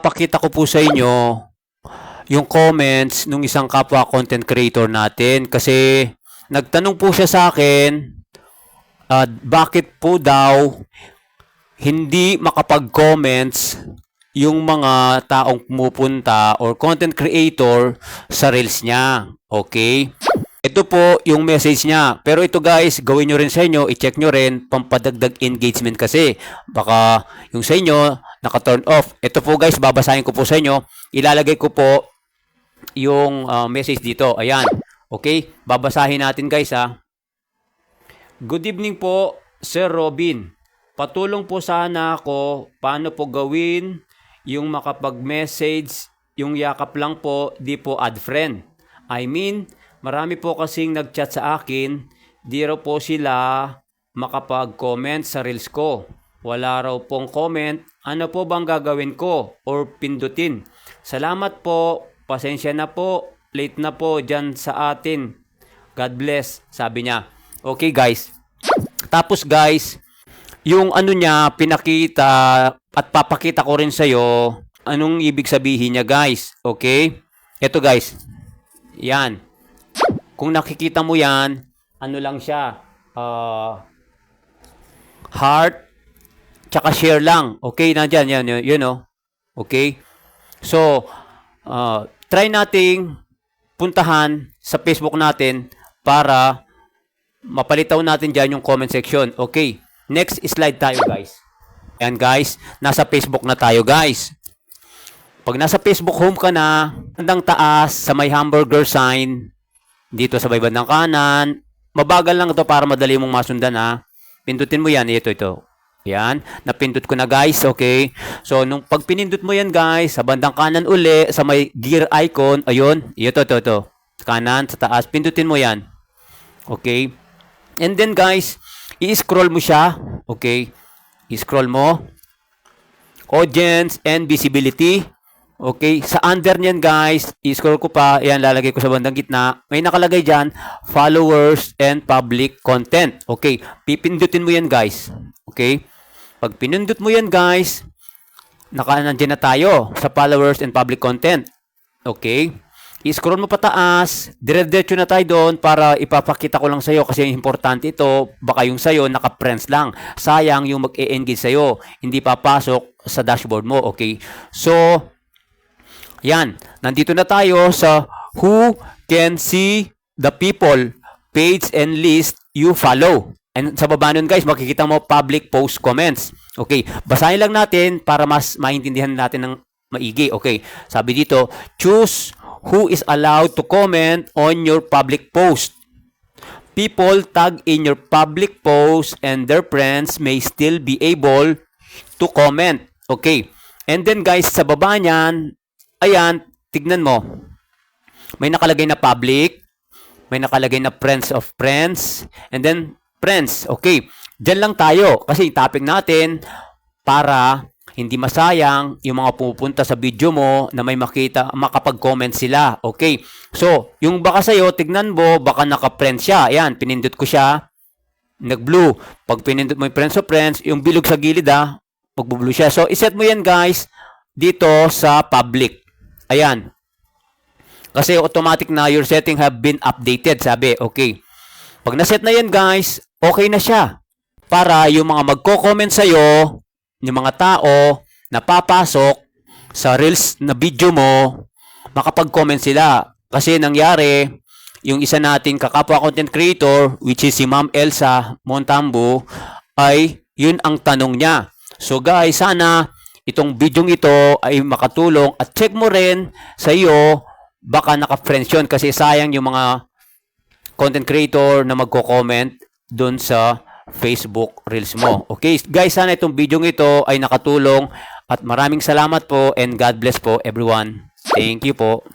ipapakita ko po sa inyo yung comments nung isang kapwa content creator natin kasi nagtanong po siya sa akin ah, bakit po daw hindi makapag-comments yung mga taong pumupunta or content creator sa reels niya. Okay? Ito po yung message niya. Pero ito guys, gawin nyo rin sa inyo, i-check nyo rin, pampadagdag engagement kasi. Baka yung sa inyo, naka-turn off. Ito po guys, babasahin ko po sa inyo. Ilalagay ko po yung ah, message dito. Ayan. Okay? Babasahin natin guys ha. Good evening po, Sir Robin. Patulong po sana ako paano po gawin yung makapag-message, yung yakap lang po, di po add friend. I mean, marami po kasing nag-chat sa akin, di raw po sila makapag-comment sa reels ko. Wala raw pong comment, ano po bang gagawin ko or pindutin? Salamat po, pasensya na po, late na po dyan sa atin. God bless, sabi niya. Okay guys, tapos guys, yung ano niya, pinakita at papakita ko rin sa'yo anong ibig sabihin niya guys. Okay? Ito guys. Yan. Kung nakikita mo yan, ano lang siya, ah, heart, tsaka share lang. Okay, nandyan, yan, yun, yun oh. Okay? So, ah, try nating puntahan sa Facebook natin para mapalitaw natin dyan yung comment section. Okay, next slide tayo guys. Ayan guys, nasa Facebook na tayo guys. Pag nasa Facebook home ka na, bandang taas sa may hamburger sign, dito sa may bandang kanan, mabagal lang ito para madali mong masundan ha. Pindutin mo yan, ito, ito. Yan, napindot ko na guys, okay? So, nung pag pinindot mo yan guys, sa bandang kanan uli, sa may gear icon, ayun, ito, ito, ito. Kanan, sa taas, pindutin mo yan. Okay? And then guys, i-scroll mo siya. Okay? I-scroll mo. Audience and visibility. Okay? Sa under niyan guys, i-scroll ko pa. Ayan, lalagay ko sa bandang gitna. May nakalagay dyan, followers and public content. Okay? Pipindutin mo yan guys. Okay? Pag pinindot mo yan guys, naka nandiyan na tayo sa followers and public content. Okay? I-scroll mo pataas, dire-diretso na tayo doon para ipapakita ko lang sa'yo kasi importante ito, baka yung sa'yo naka-friends lang. Sayang yung mag-e-engage sa'yo, hindi papasok sa dashboard mo, okay? So, yan, nandito na tayo sa who can see the people, page and list you follow. And sa baba nun guys, makikita mo public post comments. Okay, basahin lang natin para mas maintindihan natin ng maigi. Okay, sabi dito, choose who is allowed to comment on your public post. People tag in your public post and their friends may still be able to comment. Okay. And then guys, sa baba niyan, ayan, tignan mo. May nakalagay na public, may nakalagay na friends of friends, and then friends. Okay. Diyan lang tayo kasi topic natin para hindi masayang yung mga pupunta sa video mo na may makita, makapag-comment sila. Okay. So, yung baka sa'yo, tignan mo, baka naka-friends siya. Ayan, pinindot ko siya. Nag-blue. Pag pinindot mo yung friends of friends, yung bilog sa gilid ah, magbo-blue siya. So, iset mo yan guys dito sa public. Ayan. Kasi automatic na your setting have been updated, sabi. Okay. Pag naset na yan guys, okay na siya. Para yung mga magko-comment sa'yo, yung mga tao na papasok sa reels na video mo, makapag-comment sila. Kasi nangyari, yung isa nating kakapwa content creator, which is si Ma'am Elsa Montambo, ay yun ang tanong niya. So guys, sana itong video ito ay makatulong at check mo rin sa iyo baka naka-friends yun kasi sayang yung mga content creator na magko-comment doon sa Facebook Reels mo. Okay, guys, sana itong video ito ay nakatulong at maraming salamat po and God bless po everyone. Thank you po.